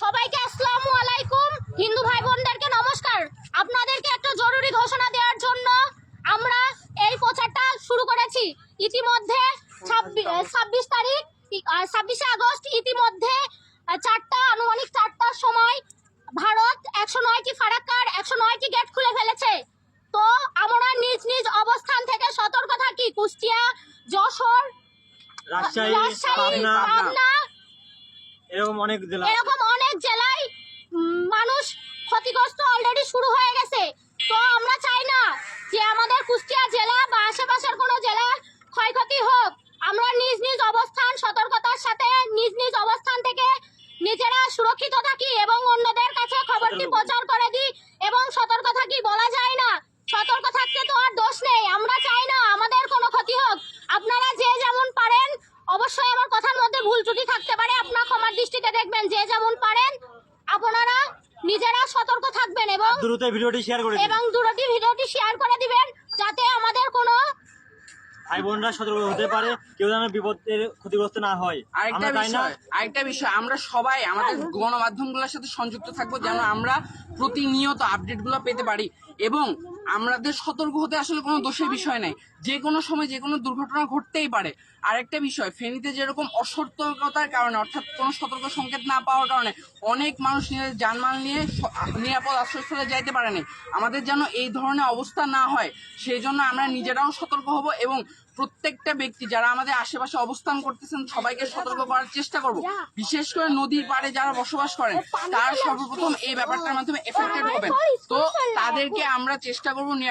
সবাইকে আসসালামু আলাইকুম। হিন্দু ভাই বোনদেরকে নমস্কার। আপনাদেরকে একটা জরুরি ঘোষণা দেওয়ার জন্য আমরা এই প্রচারটা শুরু করেছি। ইতিমধ্যে ছাব্বিশ তারিখ ছাব্বিশে আগস্ট ইতিমধ্যে চারটা আনুমানিক চারটার সময় ভারত একশো নয়টি ফারাক্কার একশো নয়টি গেট খুলে ফেলেছে। তো আমরা নিজ নিজ অবস্থান থেকে সতর্ক থাকি। কুষ্টিয়া যশোর রাজশাহী পাবনা এরকম অনেক জেলা এরকম অনেক জেলায় মানুষ ক্ষতিগ্রস্ত অলরেডি শুরু হয়ে গেছে। তো আমরা চাই না যে আমাদের কুষ্টিয়া জেলা বা আশেপাশের কোনো জেলার ক্ষয়ক্ষতি হোক। আমরা নিজ নিজ অবস্থান সতর্কতার সাথে নিজ নিজ অবস্থান থেকে নিজেরা সুরক্ষিত থাকি এবং অন্যদের কাছে খবরটি প্রচার করে দিই এবং সতর্ক থাকি বলা যায় না। সতর্ক থাকতে তো আর দোষ নেই। আমরা চাই না আমাদের কোনো ক্ষতি হোক আপনারা যে যেমন পারেন অবশ্যই আমার কথার মধ্যে ভুল ত্রুটি থাকতে পারে আপনার ক্ষমার দৃষ্টিতে দেখবেন যে যেমন পারেন আপনারা নিজেরা সতর্ক থাকবেন এবং দ্রুত ভিডিওটি শেয়ার করে এবং দূরটি ভিডিওটি শেয়ার করে দিবেন যাতে আমাদের কোনো ভাই বোনরা সতর্ক হতে পারে কেউ যেন বিপদের ক্ষতিগ্রস্ত না হয়। আরেকটা বিষয় আরেকটা বিষয় আমরা সবাই আমাদের গণমাধ্যমগুলোর সাথে সংযুক্ত থাকব যেন আমরা প্রতিনিয়ত আপডেটগুলো পেতে পারি। এবং আমাদের সতর্ক হতে আসলে কোনো দোষের বিষয় নাই। যে কোনো সময় যে কোনো দুর্ঘটনা ঘটতেই পারে। আরেকটা বিষয় ফেনীতে যেরকম অসতর্কতার কারণে অর্থাৎ কোনো সতর্ক সংকেত না পাওয়ার কারণে অনেক মানুষ নিজেদের জানমাল নিয়ে নিরাপদ আশ্রয়স্থলে যাইতে পারেনি আমাদের যেন এই ধরনের অবস্থা না হয় সেই জন্য আমরা নিজেরাও সতর্ক হব এবং প্রত্যেকটা ব্যক্তি যারা আমাদের আশেপাশে অবস্থান করতেছেন সবাইকে সতর্ক করার চেষ্টা করব। বিশেষ করে নদীর পাড়ে যারা বসবাস করেন তার সর্বপ্রথম এই ব্যাপারটার মাধ্যমে এফেক্টেড হবেন। তো তাদেরকে আমরা চেষ্টা করব নিরাপদ